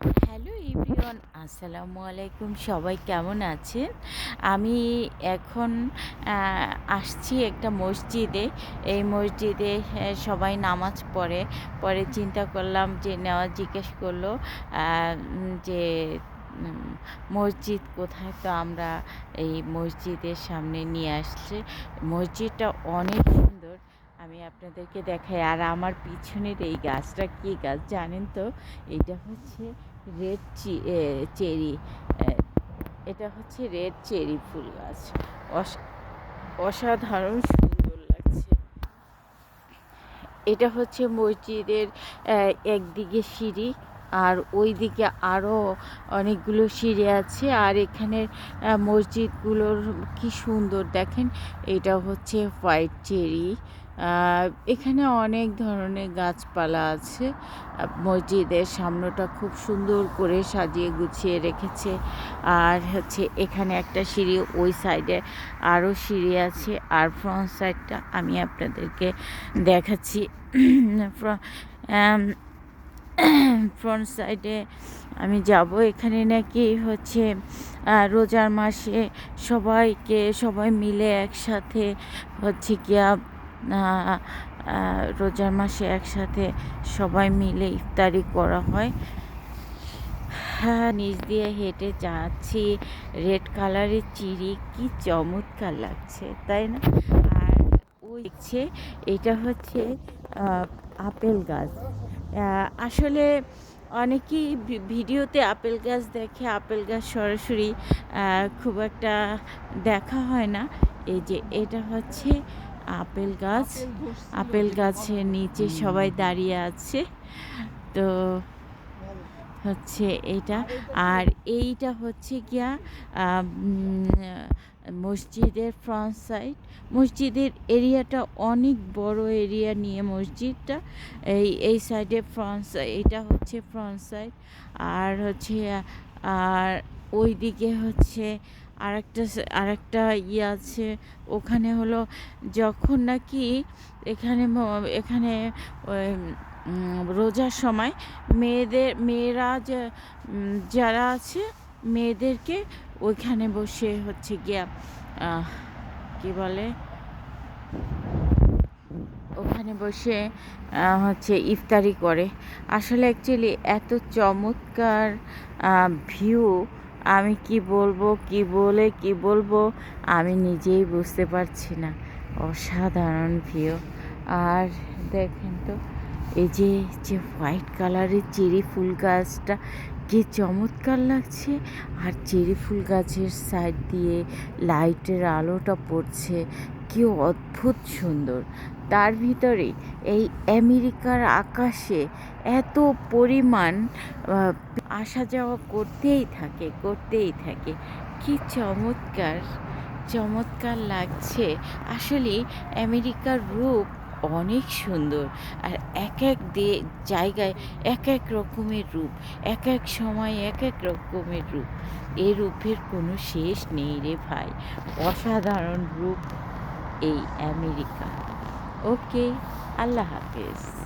Hello everyone, আসসালামু আলাইকুম। সবাই কেমন আছেন? আমি এখন আসছি একটা মসজিদে। এই মসজিদে সবাই নামাজ পড়ে। পরে চিন্তা করলাম যে নেওয়া জিজ্ঞেস করল যে মসজিদ কোথায়? তো আমরা এই মসজিদের সামনে নিয়ে আসছি। মসজিদটা অনেক সুন্দর। আমি আপনাদেরকে দেখাই। আর আমার পিছনের এই গাছটা কী গাছ জানেন তো? এটা হচ্ছে রেড চি চেরি এটা হচ্ছে রেড চেরি ফুল গাছ। অস- অসাধারণ সুন্দর লাগছে। এটা হচ্ছে মসজিদের একদিকে সিঁড়ি আর ওই দিকে আরও অনেকগুলো সিঁড়ি আছে আর এখানের মসজিদগুলোর কি সুন্দর দেখেন। এটা হচ্ছে হোয়াইট চেরি। এখানে অনেক ধরনের গাছপালা আছে। মসজিদের সামনেটা খুব সুন্দর করে সাজিয়ে গুছিয়ে রেখেছে। আর হচ্ছে এখানে একটা সিঁড়ি ওই সাইডে আরও সিঁড়ি আছে। আর ফ্রন্ট সাইডটা আমি আপনাদেরকে দেখাচ্ছি। ফ্রন্ট সাইডে আমি যাব। এখানে নাকি হচ্ছে রোজার মাসে সবাইকে সবাই মিলে একসাথে হচ্ছে গিয়া রোজার মাসে একসাথে সবাই মিলে ইফতারি করা হয়। হ্যাঁ নিচ দিয়ে হেঁটে যাচ্ছি। রেড কালারের চিড়ি, কি চমৎকার লাগছে, তাই না? আর ওই দেখছে, এটা হচ্ছে আপেল গাছ। আসলে অনেকেই ভিডিওতে আপেল গাছ দেখে, আপেল গাছ সরাসরি খুব একটা দেখা হয় না। এই যে, এটা হচ্ছে আপেল গাছ। আপেল গাছের নিচে সবাই দাঁড়িয়ে আছে। তো হচ্ছে এটা। আর এইটা হচ্ছে গিয়া মসজিদের ফ্রন্ট সাইড মসজিদের এরিয়াটা অনেক বড় এরিয়া নিয়ে মসজিদটা। এই এই সাইডে ফ্রন্ট এটা হচ্ছে ফ্রন্ট সাইড আর হচ্ছে আর ওই দিকে হচ্ছে আরেকটা আরেকটা ইয়ে আছে, ওখানে হলো যখন নাকি এখানে এখানে রোজার সময় মেয়েদের, মেয়েরা যারা আছে মেয়েদেরকে ওইখানে বসে হচ্ছে গিয়া কি বলে? ওখানে বসে হচ্ছে ইফতারি করে। আসলে অ্যাকচুয়ালি এত চমৎকার ভিউ আমি কি বলব, কি বলে, কি বলব, আমি নিজেই বুঝতে পারছি না। অসাধারণ ভিউ। আর দেখেন তো, এই যে যে হোয়াইট কালারের চেরি ফুল গাছটা, কি চমৎকার লাগছে। আর চেরি ফুল গাছের সাইড দিয়ে লাইটের আলোটা পড়ছে, কি অদ্ভুত সুন্দর। তার ভিতরে এই আমেরিকার আকাশে এত পরিমাণ আসা যাওয়া করতেই থাকে করতেই থাকে। কি চমৎকার চমৎকার লাগছে। আসলে আমেরিকার রূপ অনেক সুন্দর আর এক এক দে, জায়গায় এক এক রকমের রূপ, এক এক সময় এক এক রকমের রূপ। এ রূপের কোনো শেষ নেই রে ভাই। অসাধারণ রূপ এই আমেরিকা ওকে আল্লাহ হাফেজ।